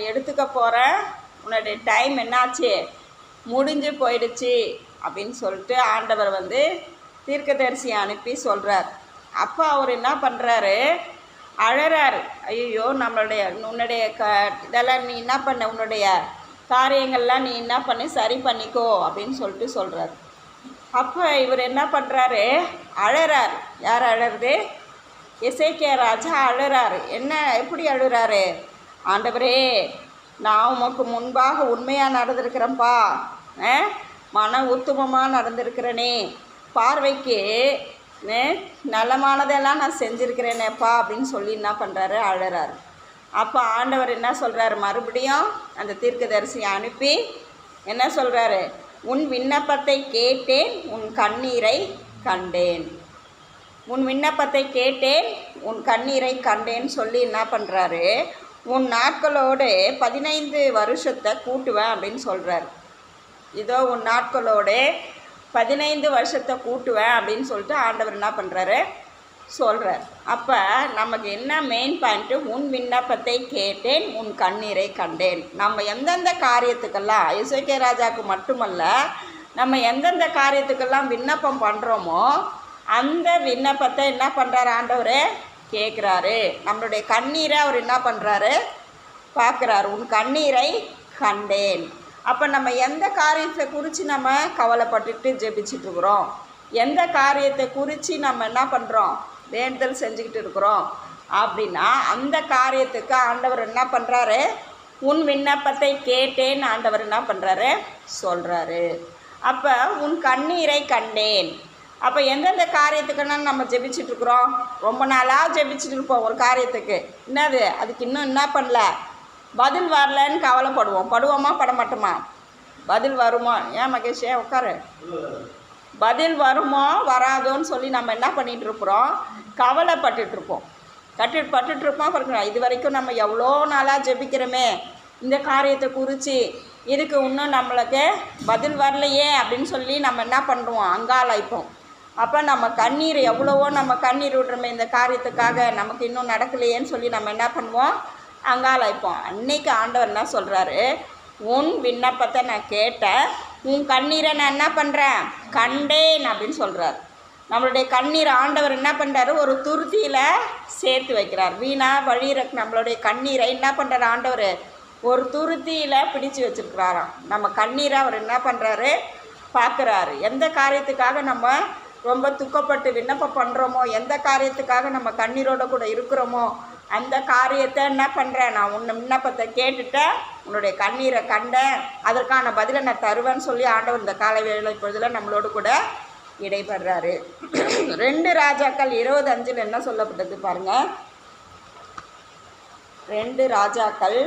நான் எடுத்துக்க போகிறேன் உன்னுடைய டைம் என்னாச்சு? முடிஞ்சு போயிடுச்சு. அப்படின்னு சொல்லிட்டு ஆண்டவர் வந்து தீர்க்கதரிசியை அனுப்பி சொல்கிறார் அப்போ அவர் என்ன பண்ணுறாரு அழறாரு. ஐயோ நம்மளுடைய உன்னுடைய க இதெல்லாம் நீ என்ன பண்ண? உன்னுடைய காரியங்கள்லாம் நீ என்ன பண்ணி? சரி பண்ணிக்கோ அப்படின்னு சொல்லிட்டு சொல்கிறார் அப்போ இவர் என்ன பண்ணுறாரு அழறார். யார் அழறது? இசைக்கிய ராஜா அழுறாரு. என்ன எப்படி அழுறாரு? ஆண்டவரே நான் உமக்கு முன்பாக உண்மையாக நடந்திருக்கிறேன்ப்பா ஆ? மன உத்துமமாக நடந்திருக்கிறேனே. பார்வைக்கு நலமானதெல்லாம் நான் செஞ்சுருக்கிறேனேப்பா அப்படின்னு சொல்லி என்ன பண்ணுறாரு அழறாரு. அப்போ ஆண்டவர் என்ன சொல்கிறாரு மறுபடியும் அந்த தீர்க்கதரிசியை அனுப்பி என்ன சொல்கிறாரு உன் விண்ணப்பத்தை கேட்டேன் உன் கண்ணீரை கண்டேன். உன் விண்ணப்பத்தை கேட்டேன் உன் கண்ணீரை கண்டேன்னு சொல்லி என்ன பண்ணுறாரு உன் நாட்களோடு பதினைந்து வருஷத்தை கூட்டுவேன் அப்படின்னு சொல்கிறாரு இதோ உன் நாட்களோடு பதினைந்து வருஷத்தை கூட்டுவேன் அப்படின்னு சொல்லிட்டு ஆண்டவர் என்ன பண்ணுறாரு சொல்கிறார் அப்போ நமக்கு என்ன மெயின் பாயிண்ட்டு உன் விண்ணப்பத்தை கேட்டேன் உன் கண்ணீரை கண்டேன். நம்ம எந்தெந்த காரியத்துக்கெல்லாம் இசைக்கே ராஜாவுக்கு மட்டுமல்ல நம்ம எந்தெந்த காரியத்துக்கெல்லாம் விண்ணப்பம் பண்ணுறோமோ அந்த விண்ணப்பத்தை என்ன பண்ணுறாரு ஆண்டவர்? கேட்குறாரு நம்மளுடைய கண்ணீரை அவர் என்ன பண்ணுறாரு பார்க்குறாரு. உன் கண்ணீரை கண்டேன். அப்போ நம்ம எந்த காரியத்தை குறித்து நம்ம கவலைப்பட்டுட்டு ஜெபிச்சுட்டு இருக்கிறோம்? எந்த காரியத்தை குறித்து நம்ம என்ன பண்ணுறோம் வேண்டுதல் செஞ்சுக்கிட்டு இருக்கிறோம். அப்படின்னா அந்த காரியத்துக்கு ஆண்டவர் என்ன பண்ணுறாரு உன் விண்ணப்பத்தை கேட்டேன். ஆண்டவர் என்ன பண்ணுறாரு சொல்கிறாரு அப்போ உன் கண்ணீரை கண்டேன். அப்போ எந்தெந்த காரியத்துக்குன்னா நம்ம ஜெபிச்சிட்ருக்குறோம் ரொம்ப நாளாக ஜெபிச்சுட்டு இருப்போம் ஒரு காரியத்துக்கு. என்னது? அதுக்கு இன்னும் என்ன பண்ணல? பதில் வரலன்னு கவலைப்படுவோம். படுவோமா? பட மாட்டோமா? பதில் வருமா? ஏன் மகேஷ் ஏன் உட்காரு? பதில் வருமோ? வராதோன்னு சொல்லி நம்ம என்ன பண்ணிகிட்ருக்குறோம் இருக்கிறோம் இருப்போம் கட்டு பட்டுட்ருப்போம் பாருங்க இது வரைக்கும் நம்ம எவ்வளோ நாளாக ஜெபிக்கிறோமே. இந்த காரியத்தை குறித்து இதுக்கு இன்னும் நம்மளுக்கு பதில் வரலையே அப்படின்னு சொல்லி நம்ம என்ன பண்ணுறோம் அங்காளாய்ப்போம் அப்போ நம்ம கண்ணீர் எவ்வளவோ நம்ம கண்ணீர் விடுறோமே இந்த காரியத்துக்காக நமக்கு இன்னும் நடக்கலையேன்னு சொல்லி நம்ம என்ன பண்ணுவோம்? அங்காளாய்ப்போம் அன்னைக்கு ஆண்டவர் என்ன சொல்கிறாரு உன் விண்ணப்பத்தை நான் கேட்டேன். உன் கண்ணீரை நான் என்ன பண்ணுறேன் கண்டேன் அப்படின்னு சொல்கிறார் நம்மளுடைய கண்ணீர் ஆண்டவர் என்ன பண்ணுறாரு ஒரு துருத்தியில் சேர்த்து வைக்கிறார். வீணா வழியிற நம்மளுடைய கண்ணீரை என்ன பண்ணுறாரு ஆண்டவர்? ஒரு துருத்தியில் பிடிச்சு வச்சுருக்கிறாராம். நம்ம கண்ணீரை அவர் என்ன பண்ணுறாரு பார்க்குறாரு எந்த காரியத்துக்காக நம்ம ரொம்ப துக்கப்பட்டு விண்ணப்பம் பண்ணுறோமோ எந்த காரியத்துக்காக நம்ம கண்ணீரோட கூட இருக்கிறோமோ அந்த காரியத்தை என்ன பண்ணுறேன் நான் உன்னை விண்ணப்பத்தை கேட்டுட்டேன் உன்னுடைய கண்ணீரை கண்டேன். அதற்கான பதிலை நான் தருவேன்னு சொல்லி ஆண்டவர் இந்த காலை வேலை பொழுதில் நம்மளோடு கூட இடைபடுறாரு. ரெண்டு ராஜாக்கள் இருபது அஞ்சில் என்ன சொல்லப்பட்டது பாருங்கள் ரெண்டு ராஜாக்கள்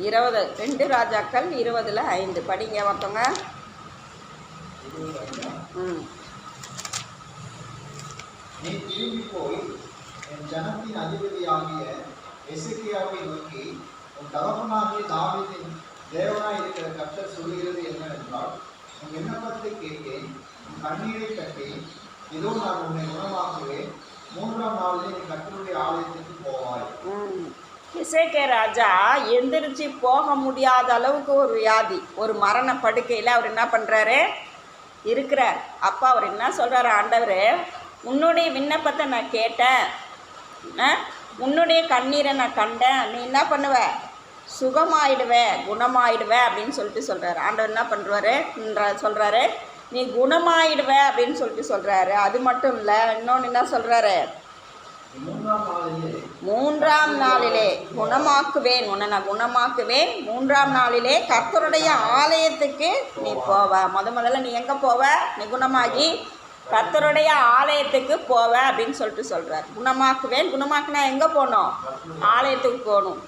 இருபது ரெண்டு ராஜாக்கள் இருபதுல ஐந்து. படிங்க ஒருத்தவங்க ம். நீ திரும்பி போய் என் ஜனத்தின் அதிபதியாகிய எசேக்கியாவை நோக்கி உன் தகப்பனாகிய தாவீதின் தேவனாய் இருக்கிற கர்த்தர் சொல்லுகிறது என்னவென்றால் உன் விண்ணப்பத்தை கேட்டேன் உன் கண்ணீரை கட்டேன் இதோ நான் உன்னை குணமாக்குவேன் மூன்றாம் நாளிலே நீ கர்த்தருடைய ஆலயத்துக்கு போவாய். இசைக்கே ராஜா எந்திரிச்சு போக முடியாத அளவுக்கு ஒரு வியாதி ஒரு மரண படுக்கையில் அவர் என்ன பண்ணுறாரு இருக்கிறார். அப்பா அவர் என்ன சொல்கிறாரு ஆண்டவர் உன்னுடைய விண்ணப்பத்தை நான் கேட்டேன். ஆ? உன்னுடைய கண்ணீரை நான் கண்டேன். நீ என்ன பண்ணுவ? சுகமாயிடுவேன் குணமாயிடுவேன் அப்படின்னு சொல்லிட்டு சொல்கிறாரு ஆண்டவர் என்ன பண்ணுறாரு சொல்கிறாரு நீ குணமாயிடுவ அப்படின்னு சொல்லிட்டு சொல்கிறாரு அது மட்டும் இல்லை இன்னொன்று என்ன சொல்கிறாரு மூன்றாம் நாளிலே குணமாக்குவேன் உன்னை நான் குணமாக்குவேன். மூன்றாம் நாளிலே கர்த்தருடைய ஆலயத்துக்கு நீ போவ. முத முதல்ல நீ எங்கே போவ? நீ குணமாகி கர்த்தருடைய ஆலயத்துக்கு போவ அப்படின்னு சொல்லிட்டு சொல்கிறார் குணமாக்குவேன். குணமாக்குனா எங்கே போகணும்? ஆலயத்துக்கு போகணும்.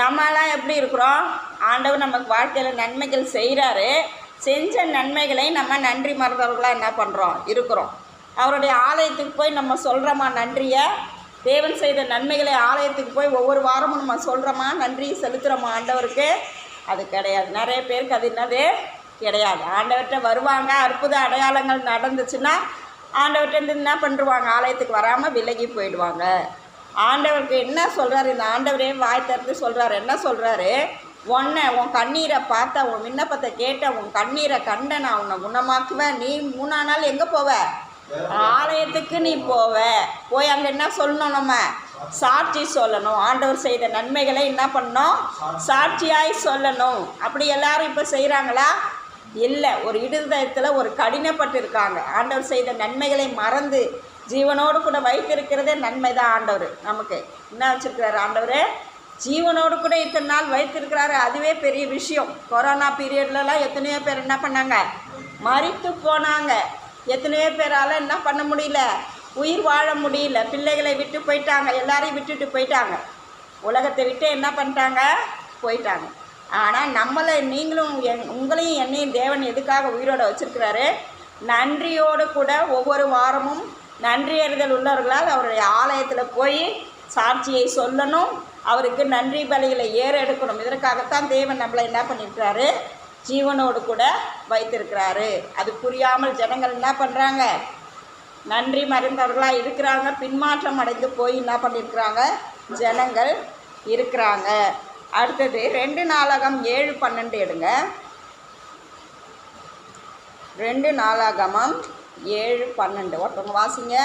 நம்மலாம் எப்படி இருக்கிறோம்? ஆண்டவர் நமக்கு வாழ்க்கையில் நன்மைகள் செய்கிறாரு செஞ்ச நன்மைகளை நம்ம நன்றி மறந்தவர்களாக என்ன பண்ணுறோம் இருக்கிறோம். அவருடைய ஆலயத்துக்கு போய் நம்ம சொல்கிறோமா நன்றியை? தேவன் செய்த நன்மைகளை ஆலயத்துக்கு போய் ஒவ்வொரு வாரமும் நம்ம சொல்கிறோமா நன்றி செலுத்துகிறோமா ஆண்டவருக்கு? அது கிடையாது. நிறைய பேருக்கு அது என்னது? கிடையாது. ஆண்டவர்கிட்ட வருவாங்க. அற்புத அடையாளங்கள் நடந்துச்சுன்னா ஆண்டவர்கிட்ட என்ன பண்ணுருவாங்க ஆலயத்துக்கு வராமல் விலகி போயிடுவாங்க. ஆண்டவருக்கு என்ன சொல்கிறாரு இந்த ஆண்டவரே வாய் திறந்து சொல்கிறாரு என்ன சொல்கிறாரு உன்னை உன் கண்ணீரை பார்த்த உன் விண்ணப்பத்தை கேட்ட உன் கண்ணீரை கண்ட நான் உன்னை குணமாக்குவேன். நீ மூணா நாள் எங்கே போவ? ஆலயத்துக்கு நீ போவ. போய் அங்கே என்ன சொல்லணும் நம்ம? சாட்சி சொல்லணும். ஆண்டவர் செய்த நன்மைகளை என்ன பண்ணோம் சாட்சியாய் சொல்லணும். அப்படி எல்லாரும் இப்போ செய்கிறாங்களா இல்லை ஒரு இடுதயத்தில் ஒரு கடினப்பட்டு இருக்காங்க ஆண்டவர் செய்த நன்மைகளை மறந்து ஜீவனோடு கூட வைத்திருக்கிறதே நன்மை தான் ஆண்டவர். நமக்கு என்ன வச்சுருக்கிறாரு ஆண்டவர்? ஜீவனோடு கூட இத்தனை நாள் வைத்திருக்கிறாரு. அதுவே பெரிய விஷயம். கொரோனா பீரியட்லலாம் எத்தனையோ பேர் என்ன பண்ணாங்க? மறித்து போனாங்க. எத்தனையோ பேரால் என்ன பண்ண முடியல? உயிர் வாழ முடியல. பிள்ளைகளை விட்டு போயிட்டாங்க. எல்லாரையும் விட்டுட்டு போயிட்டாங்க. உலகத்தை விட்டு என்ன பண்ணிட்டாங்க? போயிட்டாங்க. ஆனால் நம்மளை நீங்களும் என் உங்களையும் என்னையும் தேவன் எதுக்காக உயிரோட வச்சுருக்கிறாரு? நன்றியோடு கூட ஒவ்வொரு வாரமும் நன்றி அறிதல் உள்ளவர்களால் அவருடைய ஆலயத்தில் போய் சாட்சியை சொல்லணும். அவருக்கு நன்றி பலிகளை ஏற எடுக்கணும் இதற்காகத்தான் தேவன் நம்மளை என்ன பண்ணியிருக்கிறாரு ஜீவனோடு கூட வைத்திருக்கிறாரு. அது புரியாமல் ஜனங்கள் என்ன பண்ணுறாங்க நன்றி மறைந்தவர்களாக இருக்கிறாங்க. பின்மாற்றம் அடைந்து போய் என்ன பண்ணியிருக்கிறாங்க ஜனங்கள் இருக்கிறாங்க. அடுத்தது ரெண்டு நாளாகம் ஏழு பன்னெண்டு எடுங்க. ரெண்டு நாளாகமம் ஏழு பன்னெண்டு. ஒருத்தவங்க வாசிங்க.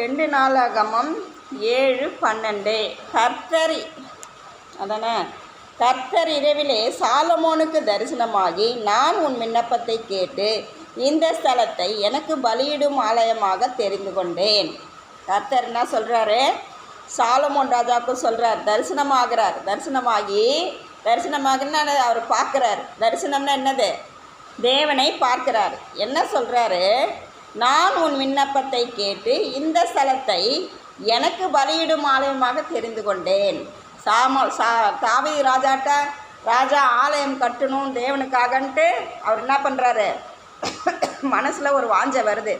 ரெண்டு நாளாகமம் ஏழு பன்னெண்டு. கர்த்தரி. அதானே? கர்த்தர் இரவிலே சாலமோனுக்கு தரிசனமாகி நான் உன் விண்ணப்பத்தை கேட்டு இந்த ஸ்தலத்தை எனக்கு பலியிடும் ஆலயமாக தெரிந்து கொண்டேன். கர்த்தர் என்ன சொல்கிறாரு சாலமோன் ராஜாவுக்கும் சொல்கிறார் தரிசனமாகிறார். தரிசனமாகி தரிசனமாகினா அவர் பார்க்குறார். தரிசனம்னா என்னது? தேவனை பார்க்கிறார். என்ன சொல்கிறாரு நான் உன் விண்ணப்பத்தை கேட்டு இந்த ஸ்தலத்தை எனக்கு பலியிடும் ஆலயமாக தெரிந்து கொண்டேன். சாம சா தாவி ராஜாட்ட ராஜா ஆலயம் கட்டணும் தேவனுக்காகன்ட்டு அவர் என்ன பண்ணுறாரு மனசில் ஒரு வாஞ்சை வருது.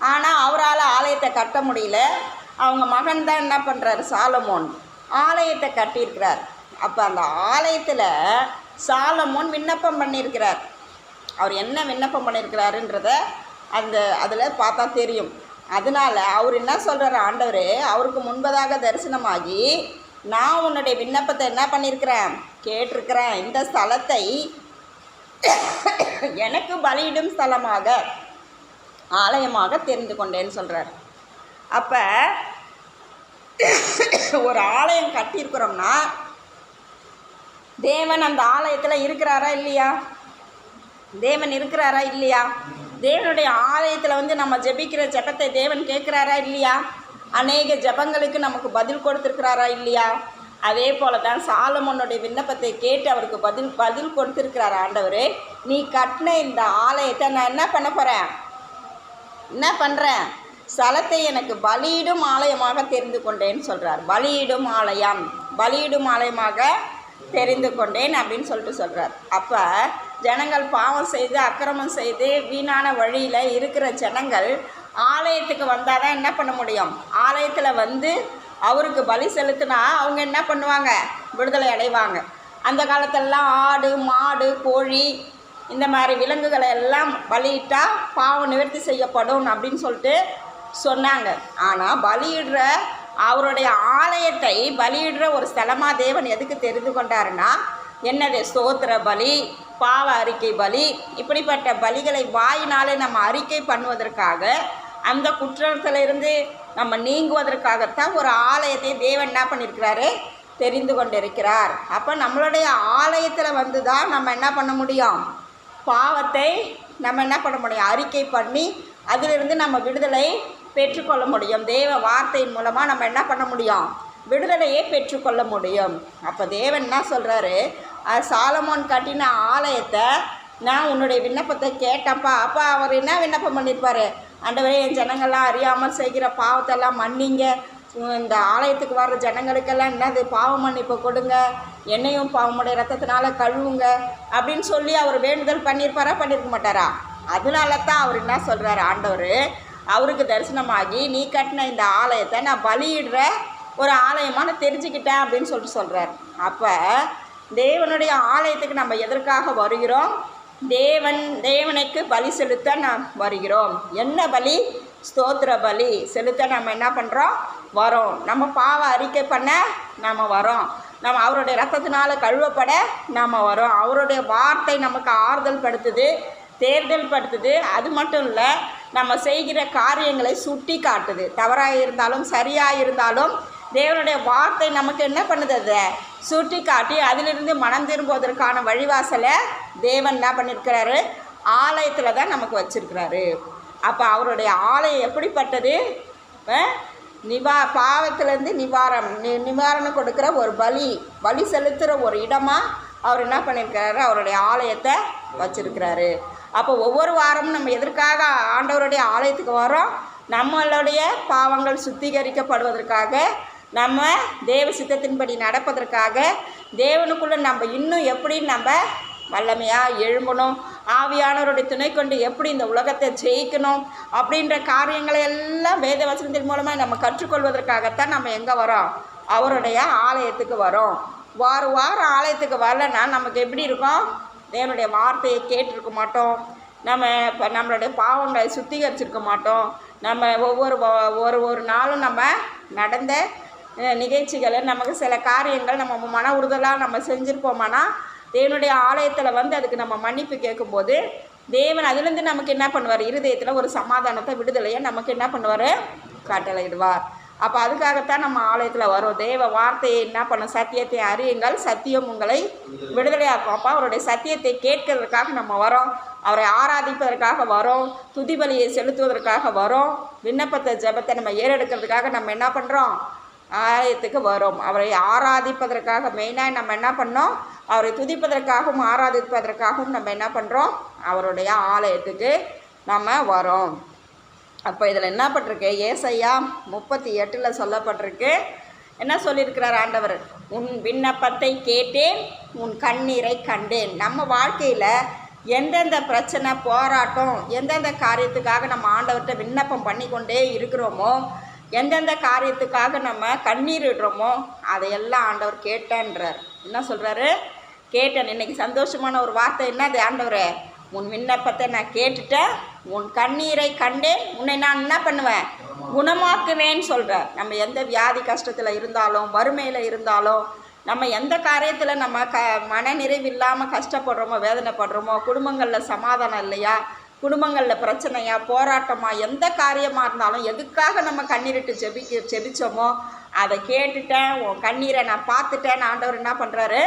ஆனால் அவரால் ஆலயத்தை கட்ட முடியல. அவங்க மகன் தான் என்ன பண்ணுறாரு சாலமோன். ஆலயத்தை கட்டியிருக்கிறார். அப்போ அந்த ஆலயத்தில் சாலமோன் விண்ணப்பம் பண்ணியிருக்கிறார். அவர் என்ன விண்ணப்பம் பண்ணியிருக்கிறாருன்றத அந்த அதில் பார்த்தா தெரியும். அதனால அவர் என்ன சொல்கிறார் ஆண்டவர் அவருக்கு முன்பதாக தரிசனமாகி நான் உன்னுடைய விண்ணப்பத்தை என்ன பண்ணியிருக்கிறேன்? கேட்டிருக்கிறேன். இந்த ஸ்தலத்தை எனக்கு பலியிடும் ஸ்தலமாக ஆலயமாக தெரிந்து கொண்டேன்னு சொல்கிறார் அப்போ ஒரு ஆலயம் கட்டியிருக்கிறோம்னா தேவன் அந்த ஆலயத்தில் இருக்கிறாரா இல்லையா? தேவன் இருக்கிறாரா இல்லையா? தேவனுடைய ஆலயத்தில் வந்து நம்ம ஜெபிக்கிற ஜெபத்தை தேவன் கேட்குறாரா இல்லையா? அநேக ஜெபங்களுக்கு நமக்கு பதில் கொடுத்துருக்கிறாரா இல்லையா? அதே போல தான் சாலமோனுடைய விண்ணப்பத்தை கேட்டு அவருக்கு பதில் பதில் கொடுத்துருக்கிறார் ஆண்டவர்? நீ கட்டின இந்த ஆலயத்தை நான் என்ன பண்ண போகிறேன் என்ன பண்ணுறேன் ஸ்தலத்தை எனக்கு பலியிடும் ஆலயமாக தெரிந்து கொண்டேன்னு சொல்கிறார் பலியிடும் ஆலயம். பலியிடும் ஆலயமாக தெரிந்து கொண்டேன் அப்படின்னு சொல்லிட்டு சொல்கிறார் அப்போ ஜனங்கள் பாவம் செய்து அக்கிரமம் செய்து வீணான வழியில் இருக்கிற ஜனங்கள் ஆலயத்துக்கு வந்தால் தான் என்ன பண்ண முடியும்? ஆலயத்தில் வந்து அவருக்கு பலி செலுத்தினா அவங்க என்ன பண்ணுவாங்க? விடுதலை அடைவாங்க. அந்த காலத்திலலாம் ஆடு மாடு கோழி இந்த மாதிரி விலங்குகளை எல்லாம் பலியிட்டால் பாவம் நிவர்த்தி செய்யப்படும் அப்படின்னு சொல்லிட்டு சொன்னாங்க. ஆனால் பலியிடுற அவருடைய ஆலயத்தை பலியிடுற ஒரு ஸ்தலமாக தேவன் எதுக்கு தெரிந்து கொண்டாருன்னா என்னது ஸ்தோத்திர பலி பாவ அறிக்கை பலி? இப்படிப்பட்ட பலிகளை வாயினாலே நம்ம அறிக்கை பண்ணுவதற்காக அந்த குற்றத்திலிருந்து நம்ம நீங்குவதற்காகத்தான் ஒரு ஆலயத்தை தேவன் என்ன பண்ணியிருக்கிறாரு? தெரிந்து கொண்டிருக்கிறார். அப்போ நம்மளுடைய ஆலயத்தில் வந்து தான் நம்ம என்ன பண்ண முடியும்? பாவத்தை நம்ம என்ன பண்ண முடியும்? அறிக்கை பண்ணி அதிலிருந்து நம்ம விடுதலை பெற்றுக்கொள்ள முடியும். தேவ வார்த்தையின் மூலமாக நம்ம என்ன பண்ண முடியும்? விடுதலையை பெற்றுக்கொள்ள முடியும். அப்போ தேவன் என்ன சொல்கிறாரு சாலமோன் கட்டின ஆலயத்தை நான் உன்னுடைய விண்ணப்பத்தை கேட்டப்பா அப்போ அவர் என்ன விண்ணப்பம் பண்ணியிருப்பார் ஆண்டவரே என் ஜனங்கள்லாம் அறியாமல் செய்கிற பாவத்தெல்லாம் மன்னிங்க. இந்த ஆலயத்துக்கு வர்ற ஜனங்களுக்கெல்லாம் என்னது? பாவ மன்னிப்பு கொடுங்க. என்னையும் பாவமுடைய ரத்தத்தினால கழுவுங்க. அப்படின்னு சொல்லி அவர் வேண்டுதல் பண்ணியிருப்பாரா பண்ணியிருக்க மாட்டாரா? அதனால தான் அவர் என்ன சொல்கிறார் ஆண்டவர் அவருக்கு தரிசனமாகி நீ கட்டின இந்த ஆலயத்தை நான் பலியிடுற ஒரு ஆலயமாக நான் தெரிஞ்சுக்கிட்டேன் அப்படின்னு சொல்லிட்டு சொல்கிறார் அப்போ தேவனுடைய ஆலயத்துக்கு நம்ம எதற்காக வருகிறோம்? தேவன் தேவனுக்கு பலி செலுத்த நாம் வருகிறோம். என்ன பலி? ஸ்தோத்திர பலி. செலுத்த நம்ம என்ன பண்ணுறோம் வரோம். நம்ம பாவ அறிக்கை பண்ண நாம் வரோம். நம்ம அவருடைய ரத்தத்தினால் கழுவப்பட நாம் வரோம். அவருடைய வார்த்தை நமக்கு ஆறுதல் படுத்துது தேர்தல் படுத்துது. அது மட்டும் இல்லை நம்ம செய்கிற காரியங்களை சுட்டி காட்டுது தவறாக இருந்தாலும் சரியாக இருந்தாலும் தேவனுடைய வார்த்தை நமக்கு என்ன பண்ணுது அதை? சுட்டி காட்டி அதிலிருந்து மனம் திரும்புவதற்கான வழிவாசலை தேவன் என்ன பண்ணியிருக்கிறாரு ஆலயத்தில் தான் நமக்கு வச்சிருக்கிறாரு. அப்போ அவருடைய ஆலயம் எப்படிப்பட்டது? நிவா பாவத்திலேருந்து நிவாரம் நி நிவாரணம் கொடுக்குற ஒரு பலி பலி செலுத்துகிற ஒரு இடமாக அவர் என்ன பண்ணியிருக்கிறாரு அவருடைய ஆலயத்தை வச்சிருக்கிறாரு. அப்போ ஒவ்வொரு வாரமும் நம்ம எதற்காக ஆண்டவருடைய ஆலயத்துக்கு வரோம் நம்மளுடைய பாவங்கள் சுத்திகரிக்கப்படுவதற்காக நம்ம தேவ சித்தத்தின்படி நடப்பதற்காக தேவனுக்குள்ளே நம்ம இன்னும் எப்படி நம்ம வல்லமையாக எழும்பணும்? ஆவியானவருடைய துணை கொண்டு எப்படி இந்த உலகத்தை ஜெயிக்கணும்? அப்படின்ற காரியங்களை எல்லாம் வேத வசனத்தின் மூலமாக நம்ம கற்றுக்கொள்வதற்காகத்தான் நம்ம எங்கே வரோம்? அவருடைய ஆலயத்துக்கு வரோம். வார வாரம் ஆலயத்துக்கு வரலன்னா நமக்கு எப்படி இருக்கும்? தேவனுடைய வார்த்தையை கேட்டிருக்க மாட்டோம். நம்ம இப்போ நம்மளுடைய பாவங்களை சுத்திகரிச்சிருக்க மாட்டோம். நம்ம ஒவ்வொரு ஒரு ஒரு நாளும் நம்ம நடந்த நிகழ்ச்சிகளை நமக்கு சில காரியங்கள் நம்ம மன உறுதலாக நம்ம செஞ்சுருப்போமானா தேவனுடைய ஆலயத்தில் வந்து அதுக்கு நம்ம மன்னிப்பு கேட்கும்போது தேவன் அதுலேருந்து நமக்கு என்ன பண்ணுவார்? இருதயத்தில் ஒரு சமாதானத்தை விடுதலையை நமக்கு என்ன பண்ணுவார்? கட்டளையிடுவார். அப்போ அதுக்காகத்தான் நம்ம ஆலயத்தில் வரும். தேவ வார்த்தையை என்ன பண்ணும்? சத்தியத்தை அறியுங்கள். சத்தியம் உங்களை விடுதலையாக்கும். அப்போ அவருடைய சத்தியத்தை கேட்கறதுக்காக நம்ம வரோம். அவரை ஆராதிப்பதற்காக வரோம். துதிபலியை செலுத்துவதற்காக வரோம். விண்ணப்பத்தை ஜெபத்தை நம்ம ஏறெடுக்கிறதுக்காக நம்ம என்ன பண்ணுறோம் ஆலயத்துக்கு வரும். அவரை ஆராதிப்பதற்காக மெயினாக நம்ம என்ன பண்ணோம்? அவரை துதிப்பதற்காகவும் ஆராதிப்பதற்காகவும் நம்ம என்ன பண்ணுறோம் அவருடைய ஆலயத்துக்கு நம்ம வரோம். அப்போ இதில் என்ன பட்டிருக்கு? ஏசையா முப்பத்தி எட்டில் சொல்லப்பட்டிருக்கு. என்ன சொல்லியிருக்கிறார் ஆண்டவர்? உன் விண்ணப்பத்தை கேட்டேன் உன் கண்ணீரை கண்டேன். நம்ம வாழ்க்கையில் எந்தெந்த பிரச்சனை போராட்டம் எந்தெந்த காரியத்துக்காக நம்ம ஆண்டவர்கிட்ட விண்ணப்பம் பண்ணி கொண்டே இருக்கிறோமோ எந்தெந்த காரியத்துக்காக நம்ம கண்ணீர் விடுறோமோ அதையெல்லாம் ஆண்டவர் கேட்டேன்றார். என்ன சொல்கிறாரு கேட்டேன். இன்னைக்கு சந்தோஷமான ஒரு வார்த்தை என்னது ஆண்டவரே உன் விண்ணப்பத்தை நான் கேட்டுட்டேன். உன் கண்ணீரை கண்டேன். உன்னை நான் என்ன பண்ணுவேன்? குணமாக்குவேன்னு சொல்கிறார் நம்ம எந்த வியாதி கஷ்டத்தில் இருந்தாலும் வறுமையில் இருந்தாலும் நம்ம எந்த காரியத்தில் நம்ம க மன நிறைவு இல்லாமல் கஷ்டப்படுறோமோ வேதனைப்படுறோமோ குடும்பங்களில் சமாதானம் இல்லையா? குடும்பங்களில் பிரச்சனையா போராட்டமாக எந்த காரியமாக இருந்தாலும் எதுக்காக நம்ம கண்ணீரிட்டு ஜெபிக்க ஜெபிச்சோமோ அதை கேட்டுட்டேன் உன் கண்ணீரை நான் பார்த்துட்டேன் ஆண்டவர் என்ன பண்ணுறாரு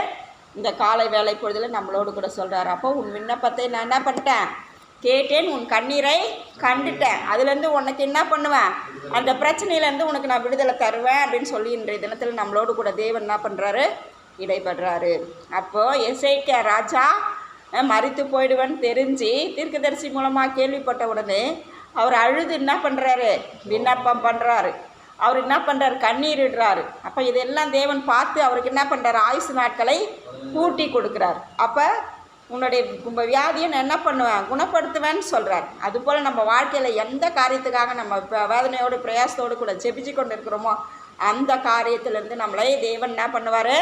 இந்த காலை வேலை பொழுதில் நம்மளோடு கூட சொல்கிறாரு அப்போ உன் விண்ணப்பத்தை நான் என்ன பண்ணிட்டேன்? கேட்டேன் உன் கண்ணீரை கண்டுட்டேன். அதுலேருந்து உனக்கு என்ன பண்ணுவேன்? அந்த பிரச்சனையிலேருந்து உனக்கு நான் விடுதலை தருவேன் அப்படின்னு சொல்லி இன்றைய தினத்தில் நம்மளோடு கூட தேவன் என்ன பண்ணுறாரு இடைபடுறாரு. அப்போது எஸ்ஐகே ராஜா மறித்து போயிடுவேன்னு தெரிஞ்சு தீர்க்கதரிசி மூலமாக கேள்விப்பட்ட உடனே அவர் அழுது என்ன பண்ணுறாரு விண்ணப்பம் பண்ணுறாரு அவர் என்ன பண்ணுறாரு கண்ணீர் இடுறாரு. அப்போ இதெல்லாம் தேவன் பார்த்து அவருக்கு என்ன பண்ணுறாரு ஆயுசு நாட்களை கூட்டி கொடுக்குறாரு. அப்போ உன்னுடைய உங்கள் வியாதியை நான் என்ன பண்ணுவேன்? குணப்படுத்துவேன்னு சொல்கிறார் அதுபோல் நம்ம வாழ்க்கையில் எந்த காரியத்துக்காக நம்ம இப்போ வேதனையோடு பிரயாசத்தோடு கூட ஜெபிச்சு கொண்டு இருக்கிறோமோ அந்த காரியத்திலேருந்து நம்மளே தேவன் என்ன பண்ணுவார்?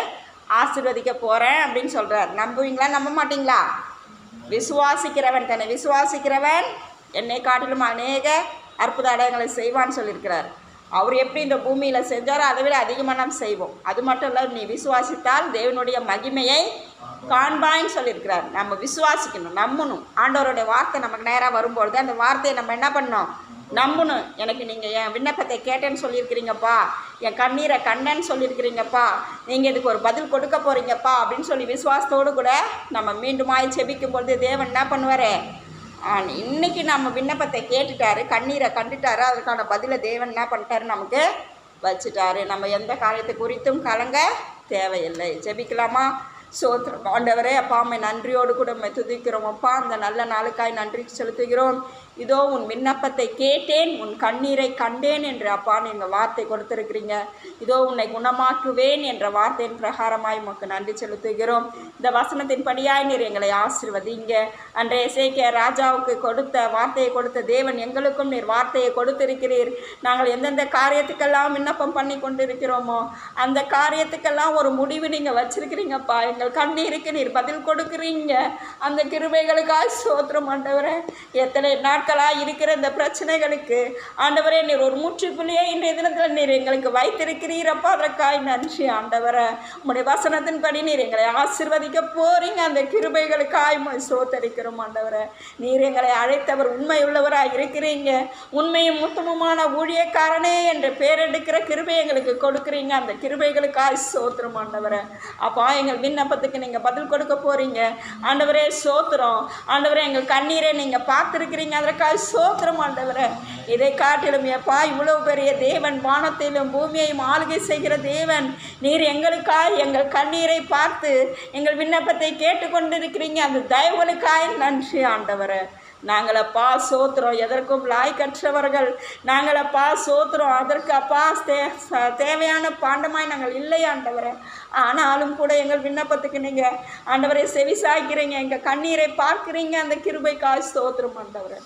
ஆசிர்வதிக்க போகிறேன் அப்படின்னு சொல்கிறார் நம்புவீங்களா? நம்ப மாட்டீங்களா? விசுவாசிக்கிறவன் தன்னை விசுவாசிக்கிறவன் என்னை காட்டிலும் அநேக அற்புத அடையங்களை செய்வான்னு சொல்லியிருக்கிறார். அவர் எப்படி இந்த பூமியில் செஞ்சாரோ அதை விட அதிகமாக நாம் செய்வோம். அது மட்டும் இல்லை நீ விசுவாசித்தால் தேவனுடைய மகிமையை காண்பாய்ன்னு சொல்லியிருக்கிறார். நம்ம விசுவாசிக்கணும் நம்பணும். ஆண்டவருடைய வார்த்தை நமக்கு நேராக வரும்பொழுது அந்த வார்த்தையை நம்ம என்ன பண்ணணும்? நம்பணும். எனக்கு நீங்கள் என் விண்ணப்பத்தை கேட்டேன்னு சொல்லியிருக்கிறீங்கப்பா. என் கண்ணீரை கண்டேன்னு சொல்லியிருக்கிறீங்கப்பா. நீங்கள் இதுக்கு ஒரு பதில் கொடுக்க போகிறீங்கப்பா அப்படின்னு சொல்லி விசுவாசத்தோடு கூட நம்ம மீண்டுமாய் செபிக்கும் பொழுது தேவன் என்ன பண்ணுவார்? இன்னைக்கு நம்ம விண்ணப்பத்தை கேட்டுட்டாரு கண்ணீரை கண்டுட்டாரு. அதுக்கான பதிலை தேவன் என்ன பண்ணிட்டாரு? நமக்கு வச்சுட்டாரு. நம்ம எந்த காரியத்தை குறித்தும் கலங்க தேவையில்லை. ஜெபிக்கலாமா? சோத்திரம். ஆண்டவரே அப்பா அம்மை நன்றியோடு கூட துதிக்கிறோம். அப்பா அந்த நல்ல நாளுக்காய் நன்றி செலுத்துகிறோம். இதோ உன் விண்ணப்பத்தை கேட்டேன் உன் கண்ணீரை கண்டேன் என்று அப்பா நீங்கள் வார்த்தை கொடுத்துருக்கிறீங்க. இதோ உன்னை குணமாக்குவேன் என்ற வார்த்தையின் பிரகாரமாய் உமக்கு நன்றி செலுத்துகிறோம். இந்த வசனத்தின் படியாய் நீர் எங்களை ஆசிர்வதிங்க. அன்றைய சேக்கிய ராஜாவுக்கு கொடுத்த வார்த்தையை கொடுத்த தேவன் எங்களுக்கும் நீர் வார்த்தையை கொடுத்திருக்கிறீர். நாங்கள் எந்தெந்த காரியத்துக்கெல்லாம் விண்ணப்பம் பண்ணி கொண்டிருக்கிறோமோ அந்த காரியத்துக்கெல்லாம் ஒரு முடிவு நீங்கள் வச்சிருக்கிறீங்கப்பா. எங்கள் கண்ணீருக்கு நீர் பதில் கொடுக்குறீங்க. அந்த கிருபைகளுக்காக சோத்திரம் ஆண்டவரே. எத்தனை நாட்களாக இருக்கிற இந்த பிரச்சனைகளுக்கு ஆண்டவரே நீர் ஒரு முற்றுப்புள்ளியே இன்றைய தினத்தில் நீர் எங்களுக்கு வைத்திருக்கிறீரப்பா. அதற்காய் நன்றி ஆண்டவரை. உங்களுடைய வசனத்தின்படி நீர் எங்களை ஆசிர்வதிக்க போறீங்க. அந்த கிருபைகளுக்காய் சோத்தரிக்கிறோம் ஆண்டவரை. நீர் எங்களை அழைத்தவர் உண்மை உள்ளவராக இருக்கிறீங்க. உண்மையும் உத்தமமான ஊழியக்காரனே என்ற பேரெடுக்கிற கிருபை எங்களுக்கு கொடுக்குறீங்க. அந்த கிருபைகளுக்காய் சோத்திரம் ஆண்டவரை. அப்பா எங்கள் விண்ணப்பத்துக்கு நீங்கள் பதில் கொடுக்க போறீங்க. ஆண்டவரே சோத்திரம் ஆண்டவரே எங்கள் கண்ணீரை நீங்கள் பார்த்துருக்கிறீங்க. அதற்காக சோத்திரம் ஆண்டவரே. இதை காட்டிலும் எப்பா இவ்வளவு பெரிய தேவன் வானத்திலும் பூமியையும் ஆளுகை செய்கிற தேவன். நீர் எங்களுக்காய் எங்கள் கண்ணீரை பார்த்து எங்கள் விண்ணப்பத்தை கேட்டுக்கொண்டிருக்கிறீங்க. அந்த தயவுகளுக்காய் நன்றி ஆண்டவரே. நாங்களப்பா சோத்திரம் எதற்கும் லாய்க்கற்றவர்கள். நாங்களப்பா சோத்திரம் அதற்கு அப்பா தே தேவையான பாண்டமாய் நாங்கள் இல்லை ஆண்டவரே. ஆனாலும் கூட எங்கள் விண்ணப்பத்துக்கு நீங்கள் ஆண்டவரை செவி சாய்க்கிறீங்க எங்கள் கண்ணீரை பார்க்குறீங்க. அந்த கிருபைக்காய் சோத்துரும் ஆண்டவரை.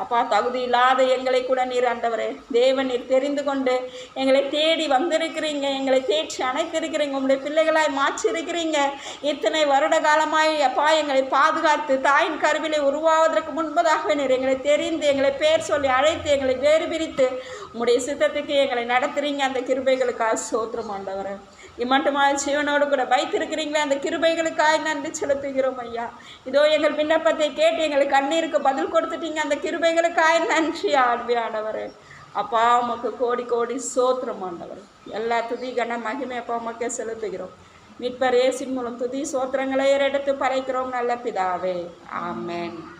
அப்பா தகுதி இல்லாத எங்களை கூட நீர் ஆண்டவரே தேவன் நீர் தெரிந்து கொண்டு எங்களை தேடி வந்திருக்கிறீங்க எங்களை தேற்றி அணைத்திருக்கிறீங்க உங்களுடைய பிள்ளைகளாய் மாற்றிருக்கிறீங்க. இத்தனை வருட காலமாய் அப்பா எங்களை பாதுகாத்து தாயின் கருவிலை உருவாவதற்கு முன்பதாக நீர் எங்களை தெரிந்து எங்களை பேர் சொல்லி அழைத்து எங்களை வேறு பிரித்து உங்களுடைய சித்தத்துக்கு எங்களை நடத்துறீங்க. அந்த கிருபைகளுக்காக சோத்திரம் ஆண்டவரே. இம்மட்டுமாய் சிவனோடு கூட வைத்திருக்கிறீங்களே அந்த கிருபைகளுக்காய் நன்றி செலுத்துகிறோம் ஐயா. இதோ எங்கள் விண்ணப்பத்தை கேட்டு எங்களுக்கு கண்ணீருக்கு பதில் கொடுத்துட்டீங்க அந்த கிருபைகளுக்காய் நன்றி ஆண்மையானவர் அப்பா உமக்கு கோடி கோடி சோத்திரம் ஆண்டவர். எல்லா துதி கன மகிமை அப்பா உமக்கே செலுத்துகிறோம். மீட்பர் ஏசின் மூலம் துதி சோத்திரங்களை எடுத்து பறைக்கிறோம் நல்ல பிதாவே. ஆமேன்.